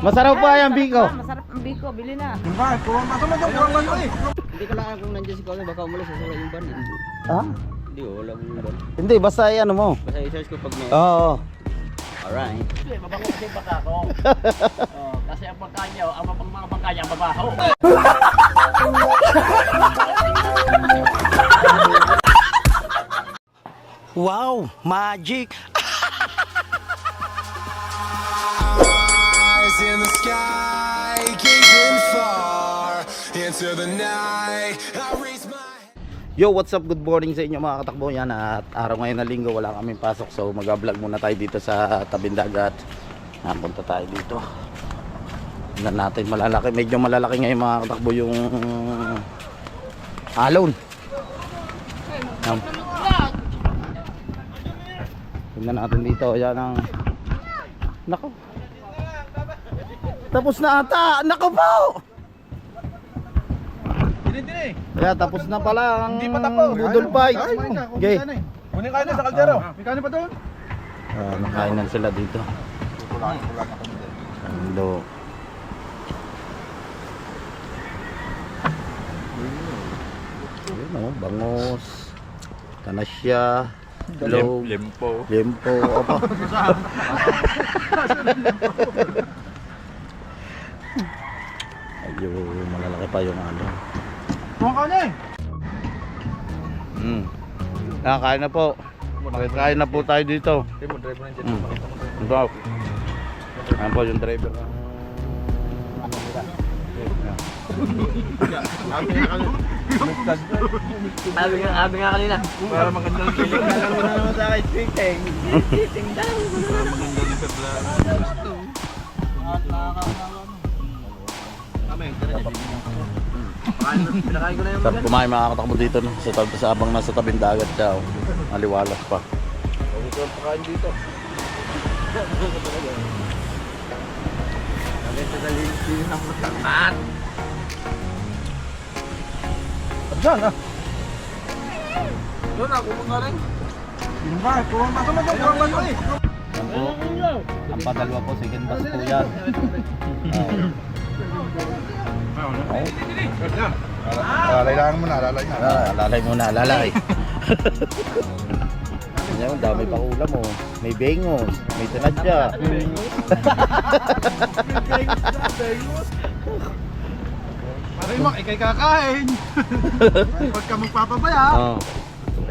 Masarap pa yan, Biko. Ah, masarap ang biko, bili na. Bakit? Kuha mo naman yung kuha mo eh. Hindi ko lang kung nandiyan si Colin, baka umalis sa sura yung ban. Hindi, Ha? hindi oh, wala yung ban. Hindi, basta ay ano mo. Basta i-search ko pag may... Oo. Alright. Mabango kasi yung baka ko. Oh, kasi ang baka niya, ang mga niya, mabaho. Wow, magic. Sky, gazing far into the night. I raise my Yo, what's up? Good morning sa inyo mga katakbo. Yan at araw ngayon na linggo wala kaming pasok so mag-vlog muna tayo dito sa tabing dagat. Napunta tayo dito. Tingnan natin malalaki, medyo malalaki ngayon mga katakbo yung alon. Yan. Natin dito. Yan ang Nako. Tapos na ata. Nako po. Dini-dini. Kaya tapos na pala ang Hindi pa tapos. budol fight. Okay. Kunin kayo na sa kaldero. May kanin pa doon? Ah, nakainan sila dito. Ando. Yun oh, bangos. Tanasya. Log. Limpo. Limpo. Apa? Ayun, malalaki pa yung ano. Kuha ka na eh. Hmm. Ah, kain na po. Kain na po tayo dito. Hindi mo, drive mo na dyan. Hmm. Ito. Ayan po yung driver. ano. Sabi nga, sabi nga kanina. Para maganda yung feeling. Alam mo na naman sa akin, tweeting. Tweeting daw. Para maganda yung feeling. Pinakain ko na yung Sarap kumain mga katakbo dito no? sa, tab- sa abang nasa tabing dagat siya. Oh. Maliwalas pa. Ito ang pakain dito. Diyan ah. Doon ako mga rin. Yung ba? Kuha mo naman yung mo eh. Yan po. Ang padalwa po, second bus po yan. Lalailangan mo na, lalay na. Ah, alalay muna, alalay. Yan, dami pa ulam oh. May bengos, may tinadya. Pare mo, ikay kakain. Huwag ka magpapabaya. Oh.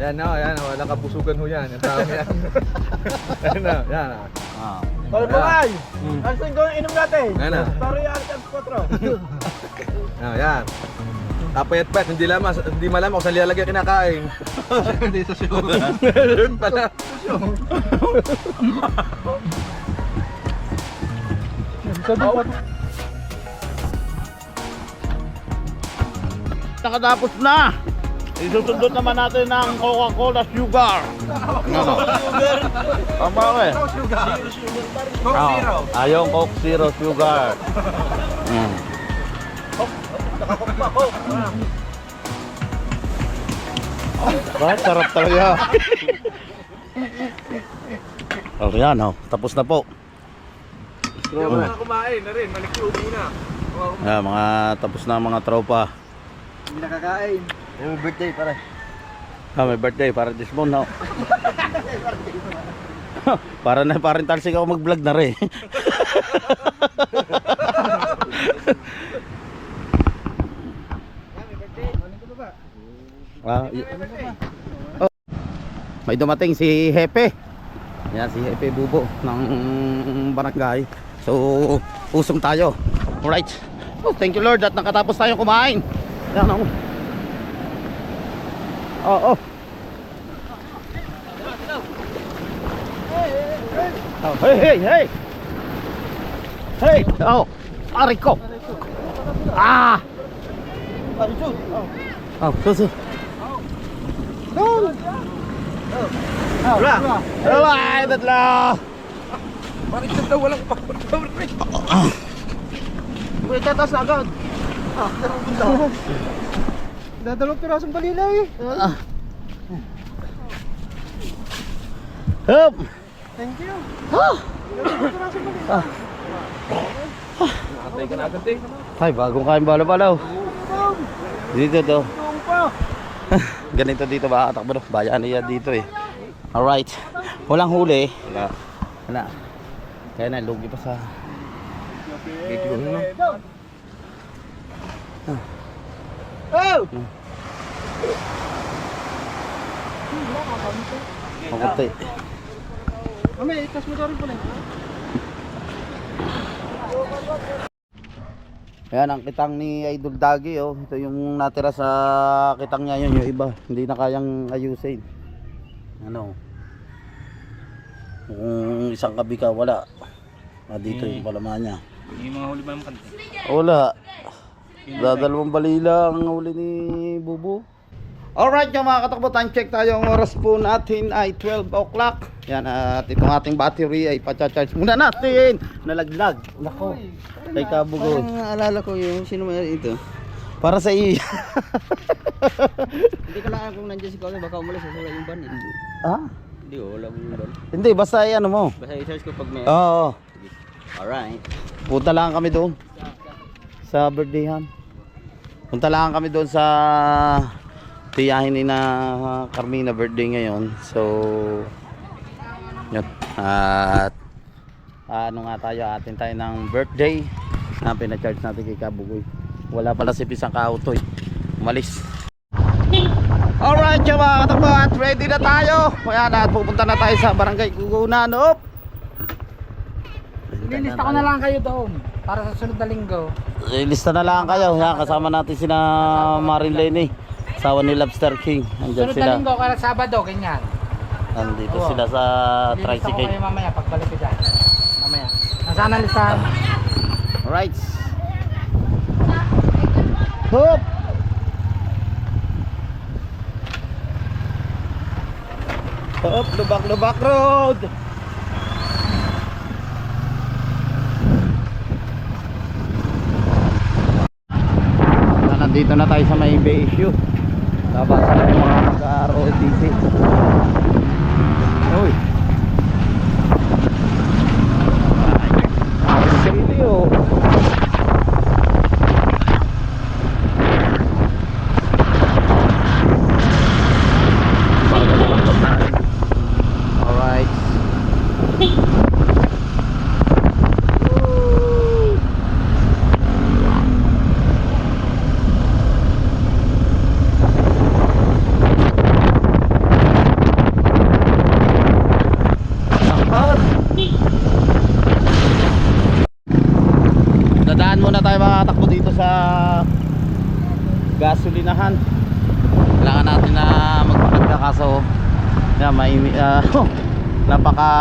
Ayan na, ayan na, wala kabusugan ho yan. Ang tao yan. ayan na, ayan na. Ah. Pare mo ay! Asan ko yung inom natin? Ayan na. Sorry, Alcaz 4. Ayan, ayan. Kapayat-payat, hindi lamas, hindi malaman kung saan lilalagay kinakain. Hindi sa show. Yun pala. Nakatapos na! Isusundot naman natin ng Coca-Cola Sugar. Ano? Tama ka eh. Coke Ah, Zero. Ayaw Coke Zero Sugar. Mm. Ba, sarap talaga. oh, yan oh. Tapos na po. Hindi mo na kumain na rin, malikyo muna. Yan, mga tapos na ang mga tropa. Hindi nakakain. Yung birthday pare. Ah, may birthday para this month, no? para na parin talsik ako mag-vlog na rin. ah, oh. May dumating si Hepe. Yan si Hepe Bubo ng barangay. So, usong tayo. Alright. Oh, thank you Lord at nakatapos tayong kumain. Yan oh. Oh, oh. Oh, hey, hey, hey. Hey, oh. Aray ko. Ah. Oh, susu. Wala. Wala, tatlo. Bakit daw walang pa? Uy, tatas na agad. Ah, Dadalawang pirasong balila eh. Hup. Thank you. Ah. Balila. Patay ka na agad eh. Ay, bagong kain bala-balaw. Dito to. Ganito dito ba katakbo no? Bayan niya dito eh. Alright. Walang huli. Wala. Wala. Kaya na, lugi pa sa... Video na. Makunti. Mamaya, itas mo daw rin pala. Ayan ang kitang ni Idol Dagi oh. Ito yung natira sa kitang niya yun, yung iba. Hindi na kayang ayusin. Ano? Kung isang kabi ka, wala. Ah, dito yung palaman niya. Yung mga huli ba yung kante? Wala. Dadalawang balila ang huli ni Bubu. Alright yung mga katakbo, time check tayo. Ang oras po natin ay 12 o'clock. Yan at itong ating battery ay pacha-charge muna natin. Nalaglag. Nako. Kay Kabugoy. Naalala ko yung sino may ito. Para sa iyo. Hindi ko lang kung nandiyan si Kone, baka umalis sa yung ban eh. ha? Hindi ko, wala mo yung ban. Hindi, basta ay ano mo. Basta i-search ko pag may... Oo. Alright. Punta lang kami doon. Sa birthdayhan. Punta lang kami doon sa tiyahin ni na Carmina birthday ngayon. So, yun. At ano nga tayo, atin tayo ng birthday na pinacharge natin kay Kabugoy. Wala pala si Pisang Kautoy. Umalis. Alright, yung mga katakbo at ready na tayo. Kaya na, pupunta na tayo sa barangay Gugunan. Op! Lilista ko na lang kayo doon para sa sunod na linggo. Ilista na lang kayo. Yan, kasama natin sina Marin Lenny. Asawa ni Lobster King. Andyan Sunod na sila. linggo, kaya Sabado, ganyan. Nandito Oo. sila sa Lilista ko tricycle. kayo mamaya pagbalik ko dyan. Mamaya. Nasaan ang listahan? Alright. Hop! Hop, lubak-lubak road! Na, nandito na tayo sa may bay issue. Na yung mga mag-ROTC. Uy! Ay, sili oh. Alright. Dadaan muna tayo mga takbo dito sa gasolinahan. Kailangan natin na magpakagda kaso yeah, may, uh, napaka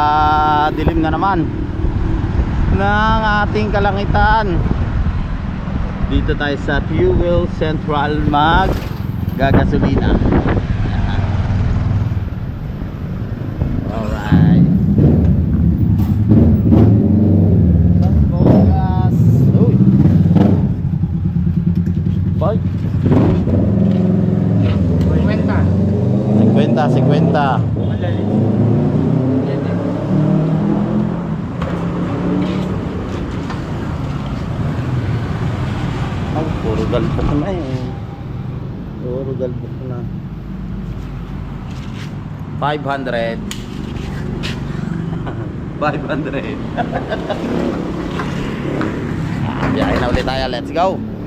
dilim na naman ng ating kalangitan. Dito tayo sa Fuel Central mag gagasolina. Ayan. Alright. Sambogas. Uy. Bye. Kwenta. 50, 50. Ay, puro galbok na eh. Puro galbok na. 500. 500. Biyahe na ulit tayo. Let's go.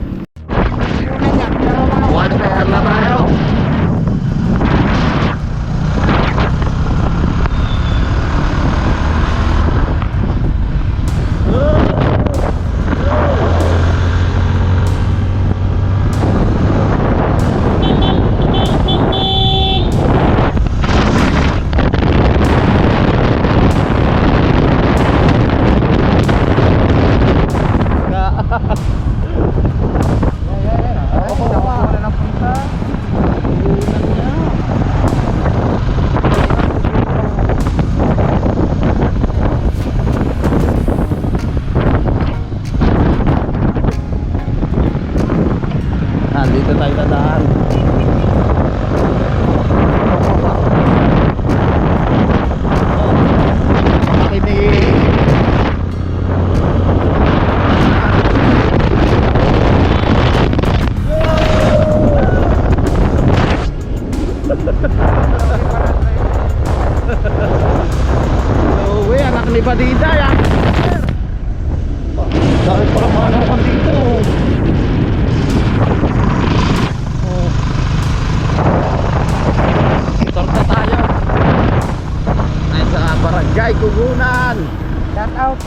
per la mano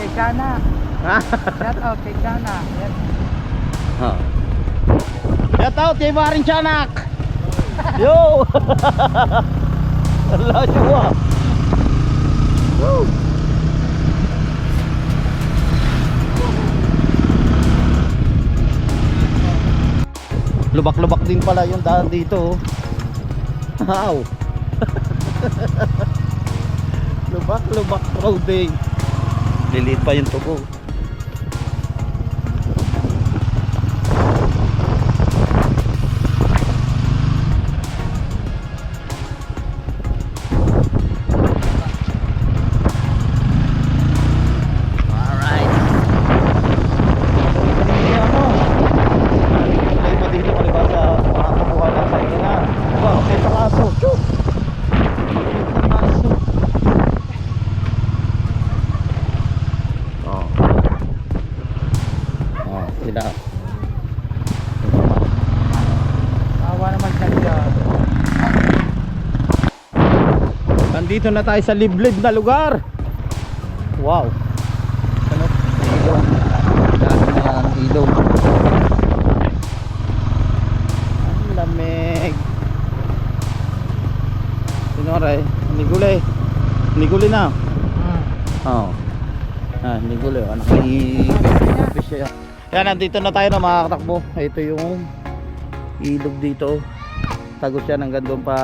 kay Kana. Ha? Shout out kay Kana. Yan. Oh. Shout out kay Maring Chanak. Yo! Allah nyo ah. Woo! Lubak-lubak din pala yung daan dito. oh. Wow! Lubak-lubak roading. Liliit pa yung tubo. Nandito na tayo sa liblib na lugar. Wow. Ano? Ilong. Dami na ang ilong. Ang lamig. Sinore, niguli. Niguli na. Oo. Ah, niguli. Anak ni fish siya. Yan, nandito na tayo na mga katakbo. Ito yung ilog dito tagos siya hanggang doon pa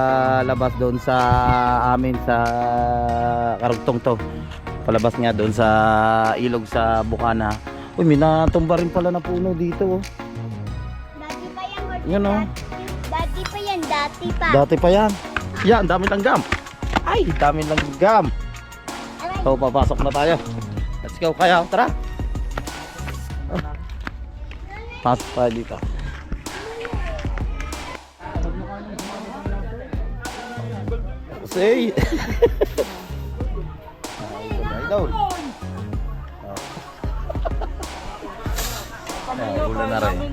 labas doon sa amin sa karugtong to palabas nga doon sa ilog sa Bukana uy may natumba rin pala na puno dito oh. Dati pa yan. Lord. Yun, oh. Dati pa yan, dati pa. dati pa yan yan dami langgam ay dami langgam so papasok na tayo let's go kaya tara pasok tayo dito Say. Idol. Ah, ulan na rin.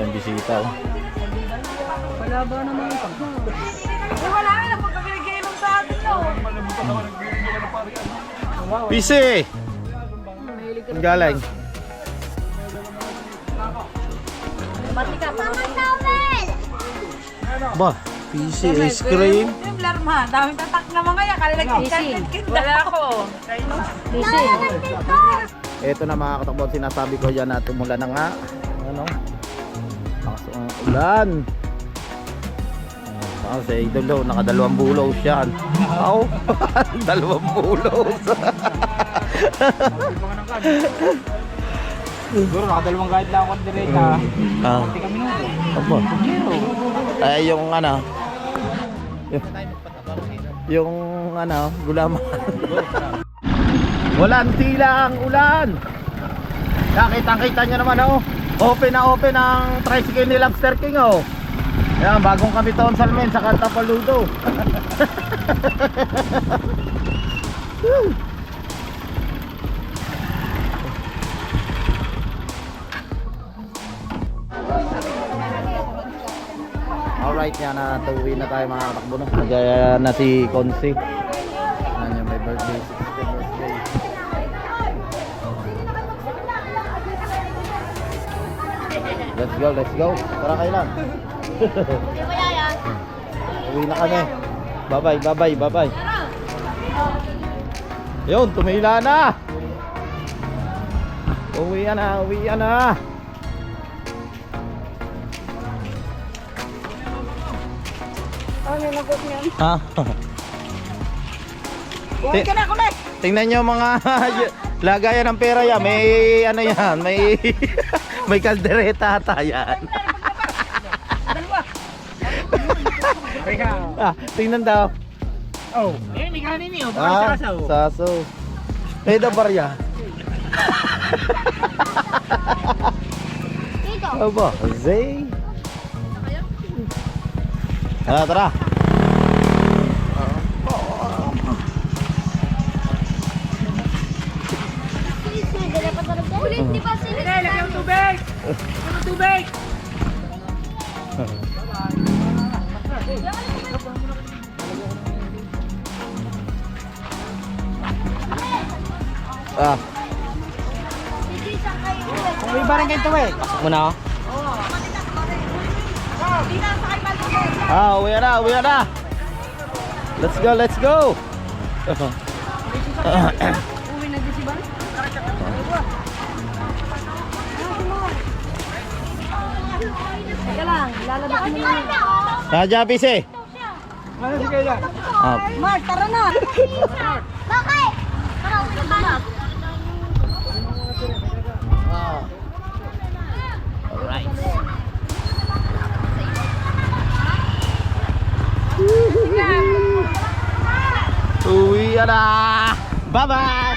Yung bisita. oh. Busy! Ang galing. Mama towel! Ba, PC ice cream. Yung larma, dami tatak na mga yan. Kala nagkikitin Wala ako. Ito na mga katakbo, sinasabi ko yan na tumulan na nga. Ano? Lakas ang ulan. Ah, sa idolo, nakadalawang bulos yan. Aw, dalawang bulos. Siguro nakadalawang guide lang ako direct ha. ah, Hindi kami nung. apa? Ay, yung ano? Yung, yung ano, gulaman. Walang tila ang ulan. Nakita-kita nyo naman oh. Open na open ang tricycle ni Lobster King oh. Yan, bagong kamiton salmen sa Kanta Paludo. Alright, yan na tuwi na tayo mga katakbo na. Nagaya na si Consi. Yan yung may birthday. 60th birthday. Let's go, let's go. Tara kayo lang. Uwi na kami. Bye-bye, bye-bye, bye-bye. Yun, tumila na. Uwi na, uwi na. Ha? Uwi ka na kulit. Tingnan nyo mga lagayan ng pera yan. May ano yan, may may kaldereta ata yan. ah, tingnan daw. Oh. Eh, may kanin niyo. Ah, Baka sasaw. saso. Eh, da barya. Dito. Aba, Zay. Tara, tara. Tubig! Ano tubig? Ah, Kung may barang kayo. Di na sa kay Baldo. Ah, uwi na, uwi na. Let's go, let's go. lalabas mo na. Nadya, busy. Ah, Mark, tara na! Bakit? Tara, uwi na ba? Alright. Uwi na. Bye-bye.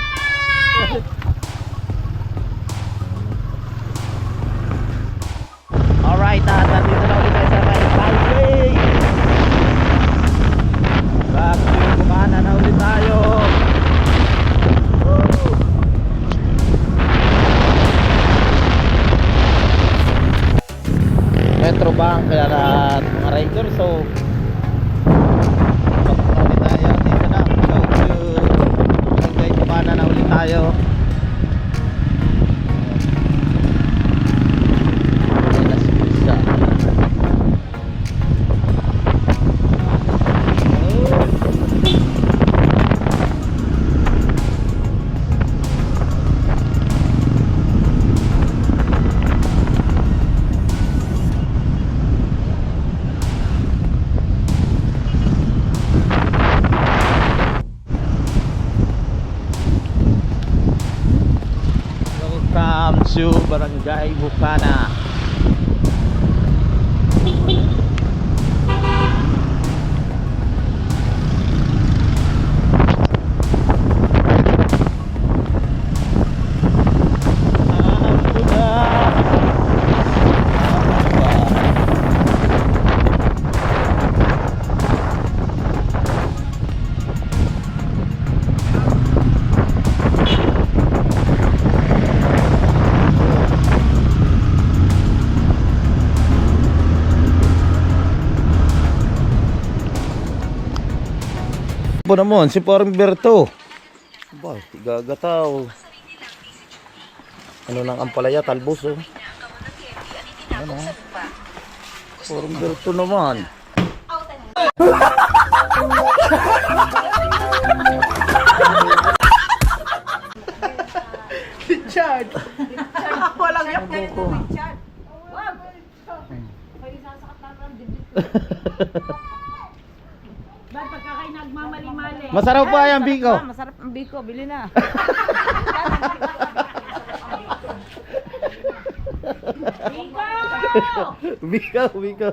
Alright, at nandito na ulit sa may highway. Back to Bukana na ulit tayo. Woo! Metro Bank kaya lahat mga rider so tayo dito na Barangay Bukana na ulit tayo Barangay Bukana po naman si Parmberto ba tigagataw ano nang ampalaya talbos oh. Ano Parmberto naman. Walang yak na ito. Ba't pagka kayo nagmamali-mali? Masarap pa yan Biko Ah, masarap ang biko, bili na. Biko! Biko Biko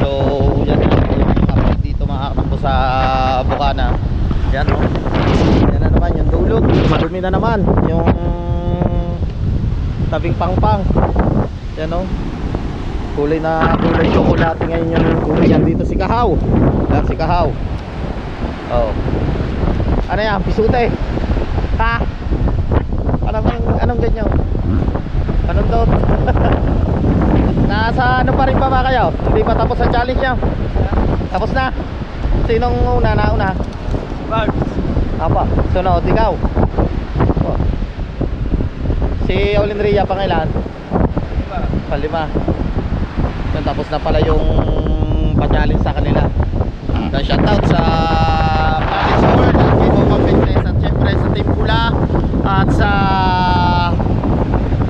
So, yan na po update dito mga katakbo sa Bukana. Yan no. Yan na naman yung dulog. Madumi na naman yung tabing pangpang. Yan no. Kulay na kulay chocolate ngayon yung kulay yan dito si Kahaw. Yan si Kahaw. Oh. Ano yan? Pisute. Ha? Ano bang anong ganyan? Anong daw? Nasa ano pa rin pa ba kayo? Hindi pa tapos ang challenge niyo? Tapos na? Sinong una na una? Bag. Apa? Sunod, ikaw? Oh. Si Olin Ria pangilan? Palima. Yun, tapos na pala yung pa-challenge sa kanila. So, shoutout sa Paris World at Game of Fitness at syempre sa Team Pula at sa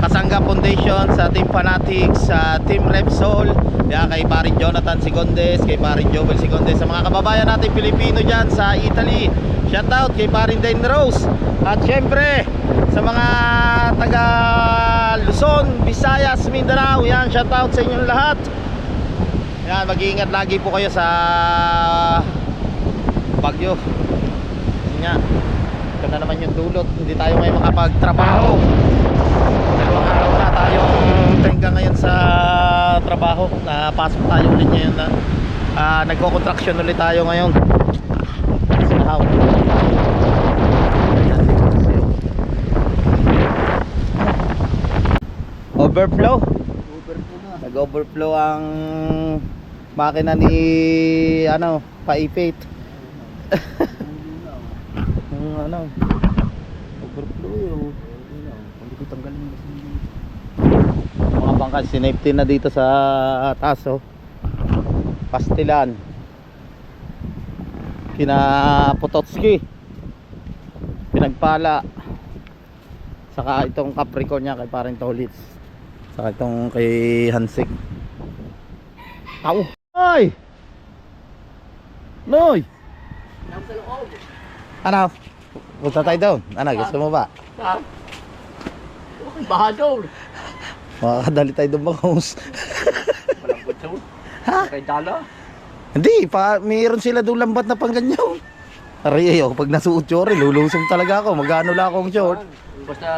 Kasangga Foundation, sa Team Fanatics, sa Team Repsol, kaya kay Parin Jonathan Sigondes, kay Parin Jovel Sigondes, sa mga kababayan natin Pilipino dyan sa Italy. Shoutout kay Parin Dane Rose. At syempre, sa mga taga Luzon, Visayas, Mindanao, yan, shoutout sa inyong lahat. Yan, mag-iingat lagi po kayo sa Bagyo. Nga. Ito na naman yung dulot. Hindi tayo ngayon makapagtrabaho. Dalawang araw na tayong tenga ngayon sa trabaho. Napasok tayo ulit ngayon na ah, nagko-contraction ulit tayo ngayon. So, ihaw. Ayan, sisiyo. Overflow. Nag-overflow ang makina ni ano, paipit. Ang ano, overflow yun. Hindi ko tanggalin yung mga bangka sinafety na dito sa taas oh. Pastilan kina Pototski pinagpala saka itong Capricorn niya kay paring Tolits saka itong kay Hansik Au! Ay! Noy! Ano? Punta tayo doon. Ano, gusto mo ba? Bahadol. Makakadali tayo doon bangus. Walang kutso. Kay Dala. Hindi, pa, mayroon sila doon lambat na pang ganyan. Aray, ayoko, pag nasuot yun, lulusong talaga ako. Magano lang akong short. Basta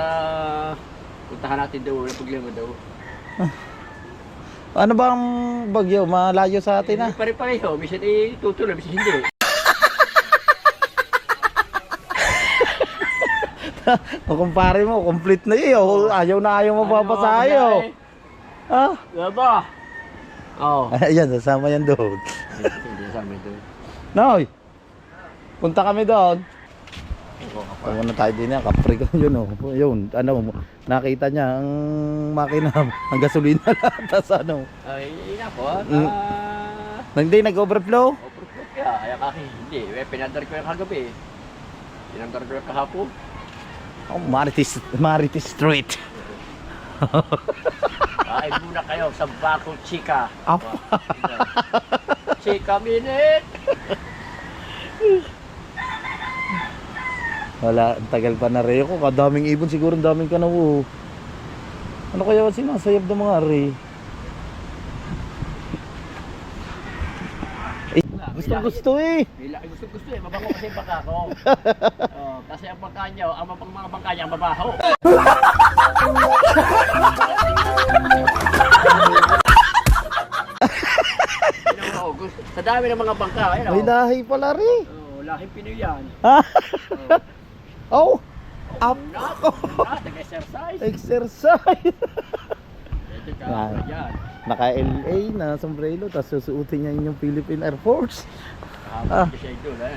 puntahan natin daw, walang problema daw. Ano ba ang bagyo? Malayo sa atin ah. Hindi pare-pareho, minsan eh tutuloy, minsan hindi. Kung kumpare mo, complete na yun. Ayaw na ayaw mapapasayo. Ah, Ano ba? Oo. ayan, sasama yan doon. Hindi sa amin doon. Noy, punta kami doon. Kung ano tayo din yan, Capricorn yun oh. Yun, ano, nakita niya ang makina, ang gasolina lahat. Tapos ano, Ay, ina po. Ah, Mm. hindi nag-overflow. overflow kaya. Kaya kaki, hindi. Eh, pinandar ko yung kagabi. Pinandar ko yung kahapon. Oh, Marites, Marites Street. Kain muna kayo sa Bako Chika. Apa? Chika minute! Wala, ang tagal pa na rin ako. Kadaming ibon siguro, ang daming kanawo. Ano kaya sinasayab ng mga? Eh, gusto gusto eh. Bila, gusto gusto eh, mabango kasi yung baka ko. oh, kasi ang bangka niya, ang mga mga bangka niya, mabaho. Sa dami ng mga bangka, ayun May oh. lahi pala rin. Oh, lahing Pinoy yan. Oh, up. Nako, na, nag-exercise. Exercise. Ito ka, yan. Naka-LA na sombrero, tapos susuotin niya yung Philippine Air Force. Kahapon kasi siya doon, eh.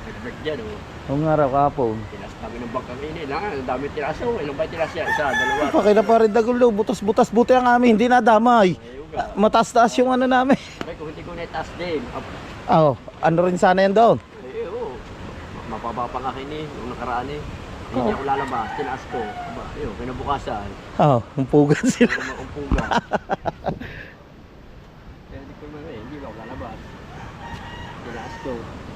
Nag-break dyan, oh. Ang araw kapon. Tinas kami ng bangkang ini, na, ang dami tiraso. Ilang ba tiras yan? Isa, dalawa. Pakila pa rin dagulo, butas-butas buti ang amin, hindi nadamay. Mataas-taas yung ano namin. Kung hindi ko na-task din. Up- Oh, ano rin sana yan doon? Oo. Mapaba pa nga kini, nung nakaraan eh. Hindi ako lalabas, tinaas ko. Aba, Ayun, kinabukasan. Oh, umpugan sila. Kung makumpuga. Kaya hindi ko naman eh, hindi ako lalabas. Tinaas ko.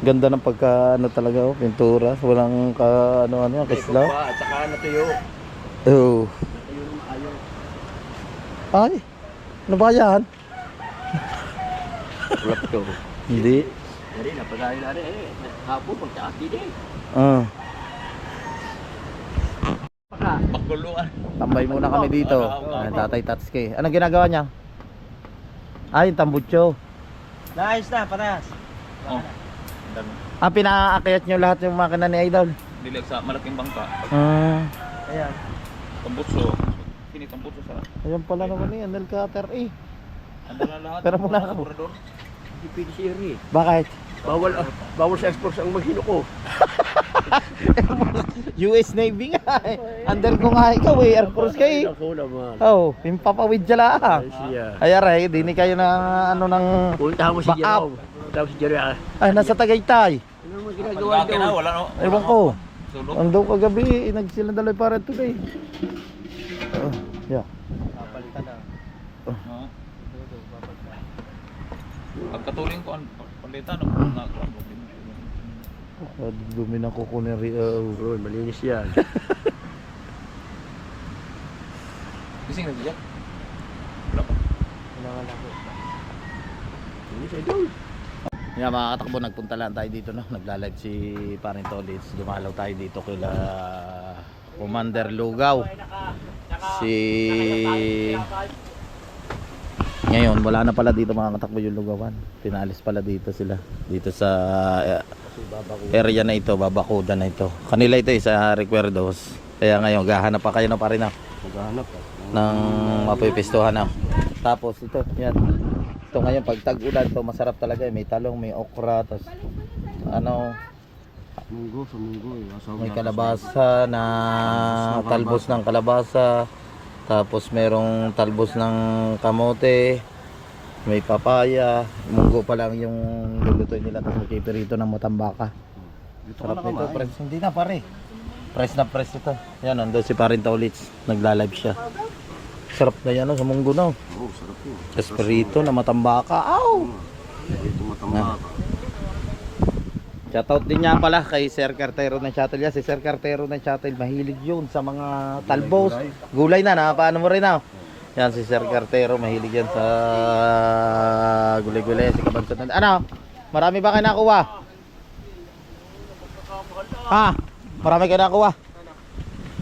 Ganda ng pagka ano talaga oh, pintura, walang ka ano ano Eh, kislaw. bumaba, At saka natuyo. Oh. Natuyo ng maayos. Ay. Ano ba yan? Ulap ko. Hindi. Dari, napagaling na rin eh. Hapon, pagtaati din. Ah. Paka. Bakuluan. Tambay muna kami dito. Ah, Tatay Tatsuki. Anong ginagawa niya? Ay, yung tambutso. Nice na, panas. Oh. Dami. Ah, pinaakyat niyo lahat yung makina ni Idol. Dilag sa malaking bangka. Ah. Ayan. Tambutso. Sini tambutso sa. Ayun pala naman yan, nail cutter eh. Ando na lahat. Pero muna ako. Hindi pwede si Eri. Bakit? Bawal, ah, bawal sa exports ang maghino ko. US Navy nga eh. Under ko nga ikaw eh, Air Force ka eh. Ako naman. Oh, pimpapawid dyan lang. Ay, siya. Ay aray, di ni kayo na ano ng... Puntahan mo si Back Jerome. Puntahan mo si Jerome. ah. Ay, nasa Tagaytay. Ano naman ginagawa Pagkaki na, doon? wala no. Ewan ko. Sulok. Ando kagabi, nagsilang daloy para today. Oh, yeah. Oo. Pagkatuling ko, ang palitan, ang na ko. Oh, dumi ng kuko ni Rio. Bro, malinis yan. Gising na diyan. Wala pa. Malinis ay doon. Yeah, mga katakbo, nagpunta lang tayo dito, no? Nagla-live si Paring Tolits. Dumalaw tayo dito kila Commander Lugaw. Si... Ngayon, wala na pala dito mga katakbo yung lugawan. Pinalis pala dito sila. Dito sa eh, area na ito, babakuda na ito. Kanila ito eh, sa Recuerdos. Kaya ngayon, gahanap pa kayo na pa rin na. Maghanap ka. ng mapipistuhan na. Tapos ito, yan. Ito ngayon, pag tag-ulan to masarap talaga. eh. May talong, may okra, tapos ano, Munggo sa munggo eh. May kalabasa na talbos ng kalabasa. Tapos merong talbos ng kamote. May papaya. Munggo pa lang yung lulutuin nila. Tapos may pirito ng matambaka. Sarap nito. Hindi na pare. Press na press ito. Yan, nandun si Parin Taulits. Nagla-live siya. Sarap na yan, oh, sa munggo na. oh. Oo, sarap yun. Espirito na matambaka. Aw! Ito matamba ka. Shoutout din niya pala kay Sir Cartero ng Shuttle. Yan, si Sir Cartero ng Shuttle, mahilig yun sa mga talbos. Gulay na, napaano mo rin na. Yan, si Sir Cartero, mahilig yan sa gulay-gulay. Si Kabansot na. Ano? Marami ba kayo nakuha? Ha? Marami kayo nakuha?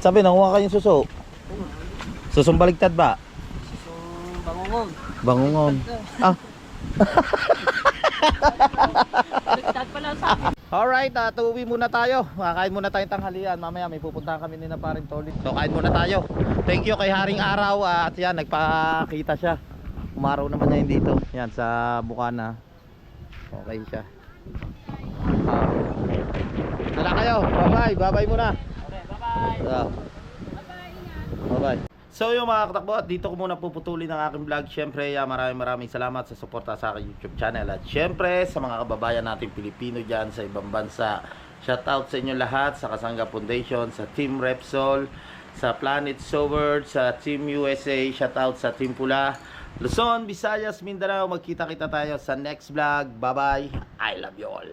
Sabi, nakuha kayong suso. Susong baligtad ba? Bangungon. Bangungon. Ah. Alright, uh, tuwi muna tayo. Kakain muna tayong tanghalian. Mamaya may pupuntahan kami ni na parin Tolit. So kain muna tayo. Thank you kay Haring Araw ah, at yan nagpakita siya. Umaraw naman niya yun dito. Yan sa Bukana. Okay siya. Ah. Tala kayo. Bye-bye. Bye-bye muna. bye-bye. Bye-bye. So yung mga katakbo at dito ko muna puputulin ang aking vlog. Siyempre, uh, maraming maraming salamat sa suporta sa aking YouTube channel. At siyempre, sa mga kababayan natin Pilipino dyan sa ibang bansa. Shout out sa inyo lahat, sa Kasanga Foundation, sa Team Repsol, sa Planet Sober, sa Team USA. Shout out sa Team Pula. Luzon, Visayas, Mindanao. Magkita-kita tayo sa next vlog. Bye-bye. I love you all.